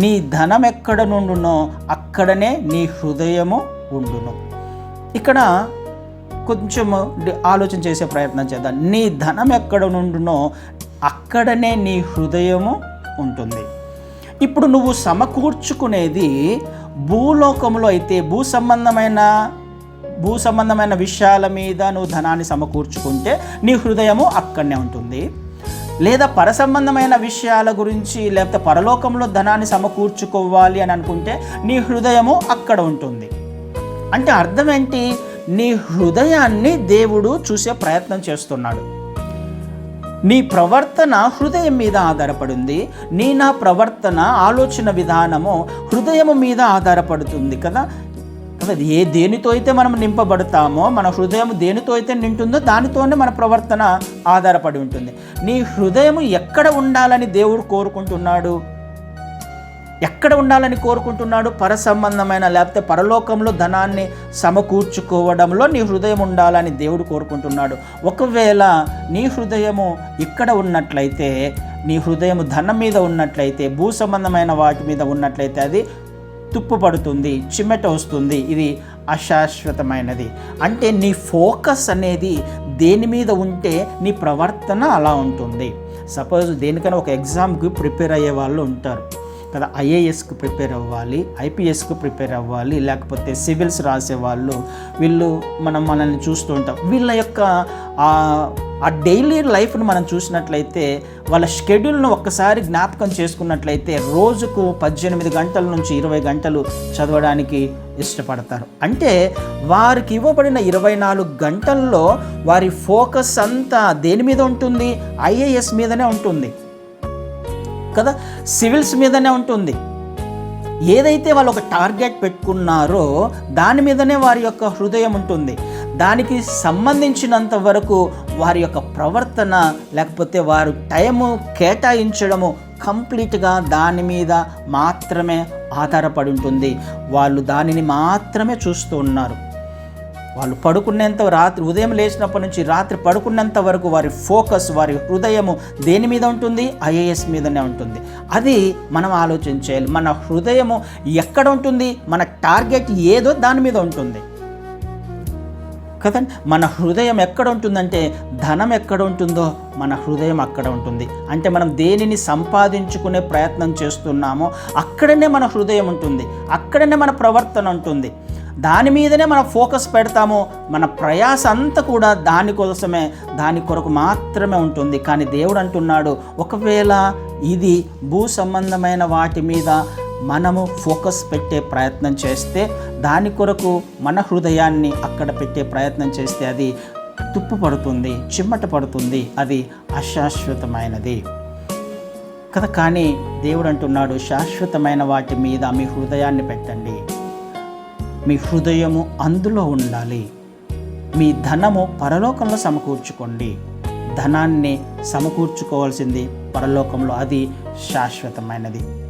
నీ ధనం ఎక్కడ నుండునో అక్కడనే నీ హృదయము ఉండును. ఇక్కడ కొంచెం ఆలోచన చేసే ప్రయత్నం చేద్దాం. నీ ధనం ఎక్కడ నుండునో అక్కడనే నీ హృదయము ఉంటుంది. ఇప్పుడు నువ్వు సమకూర్చుకునేది భూలోకంలో అయితే భూ సంబంధమైన భూ సంబంధమైన విషయాల మీద నువ్వు ధనాన్ని సమకూర్చుకుంటే నీ హృదయము అక్కడనే ఉంటుంది. లేదా పరసంబంధమైన విషయాల గురించి లేకపోతే పరలోకంలో ధనాన్ని సమకూర్చుకోవాలి అని అనుకుంటే నీ హృదయము అక్కడ ఉంటుంది. అంటే అర్థం ఏంటి? నీ హృదయాన్ని దేవుడు చూసే ప్రయత్నం చేస్తున్నాడు. నీ ప్రవర్తన హృదయం మీద ఆధారపడింది. నీ నా ప్రవర్తన ఆలోచన విధానము హృదయము మీద ఆధారపడుతుంది కదా? కదా ఏ దేనితో అయితే మనం నింపబడతామో మన హృదయం దేనితో అయితే నింటుందో దానితోనే మన ప్రవర్తన ఆధారపడి ఉంటుంది. నీ హృదయం ఎక్కడ ఉండాలని దేవుడు కోరుకుంటున్నాడు? ఎక్కడ ఉండాలని కోరుకుంటున్నాడు? పర సంబంధమైన లేకపోతే పరలోకంలో ధనాన్ని సమకూర్చుకోవడంలో నీ హృదయం ఉండాలని దేవుడు కోరుకుంటున్నాడు. ఒకవేళ నీ హృదయము ఇక్కడ ఉన్నట్లయితే నీ హృదయం ధనం మీద ఉన్నట్లయితే భూ సంబంధమైన వాటి మీద ఉన్నట్లయితే అది తుప్పు పడుతుంది వస్తుంది. ఇది అశాశ్వతమైనది. అంటే నీ ఫోకస్ అనేది దేని మీద ఉంటే నీ ప్రవర్తన అలా ఉంటుంది. సపోజ్ దేనికైనా ఒక ఎగ్జామ్కి ప్రిపేర్ అయ్యే వాళ్ళు ఉంటారు. కదా ఐఏఎస్కి ప్రిపేర్ అవ్వాలి ఐపీఎస్కి ప్రిపేర్ అవ్వాలి లేకపోతే సివిల్స్ రాసేవాళ్ళు వీళ్ళు మనం మనల్ని చూస్తూ ఉంటాం. వీళ్ళ యొక్క ఆ డైలీ లైఫ్ను మనం చూసినట్లయితే వాళ్ళ షెడ్యూల్ను ఒక్కసారి జ్ఞాపకం చేసుకున్నట్లయితే రోజుకు పద్దెనిమిది గంటల నుంచి ఇరవై గంటలు చదవడానికి ఇష్టపడతారు. అంటే వారికి ఇవ్వబడిన ఇరవై నాలుగు గంటల్లో వారి ఫోకస్ అంతా దేని మీద ఉంటుంది? ఐఏఎస్ మీదనే ఉంటుంది. కదా? సివిల్స్ మీదనే ఉంటుంది. ఏదైతే వాళ్ళు ఒక టార్గెట్ పెట్టుకున్నారో దాని మీదనే వారి యొక్క హృదయం ఉంటుంది. దానికి సంబంధించినంత వరకు వారి యొక్క ప్రవర్తన లేకపోతే వారు టైము కేటాయించడము కంప్లీట్గా దాని మీద మాత్రమే ఆధారపడి ఉంటుంది. వాళ్ళు దానిని మాత్రమే చూస్తూ ఉన్నారు. వాళ్ళు పడుకునేంత రాత్రి ఉదయం లేచినప్పటి నుంచి రాత్రి పడుకున్నంత వరకు వారి ఫోకస్ వారి హృదయము దేని మీద ఉంటుంది? ఐఏఎస్ మీదనే ఉంటుంది. అది మనం ఆలోచించాలి మన హృదయము ఎక్కడ ఉంటుంది? మన టార్గెట్ ఏదో దాని మీద ఉంటుంది. కదండి మన హృదయం ఎక్కడ ఉంటుందంటే ధనం ఎక్కడ ఉంటుందో మన హృదయం అక్కడ ఉంటుంది. అంటే మనం దేనిని సంపాదించుకునే ప్రయత్నం చేస్తున్నామో అక్కడనే మన హృదయం ఉంటుంది. అక్కడనే మన ప్రవర్తన ఉంటుంది. దాని మీదనే మనం ఫోకస్ పెడతాము మన ప్రయాస అంతా కూడా దానికోసమే దాని కొరకు మాత్రమే ఉంటుంది. కానీ దేవుడు అంటున్నాడు ఒకవేళ ఇది భూ సంబంధమైన వాటి మీద మనము ఫోకస్ పెట్టే ప్రయత్నం చేస్తే దాని కొరకు మన హృదయాన్ని అక్కడ పెట్టే ప్రయత్నం చేస్తే అది తుప్పు పడుతుంది చిమ్మట పడుతుంది అది అశాశ్వతమైనది. కదా కానీ దేవుడు అంటున్నాడు శాశ్వతమైన వాటి మీద మీ హృదయాన్ని పెట్టండి. మీ హృదయము అందులో ఉండాలి. మీ ధనము పరలోకంలో సమకూర్చుకోండి. ధనాన్ని సమకూర్చుకోవాల్సింది పరలోకంలో అది శాశ్వతమైనది.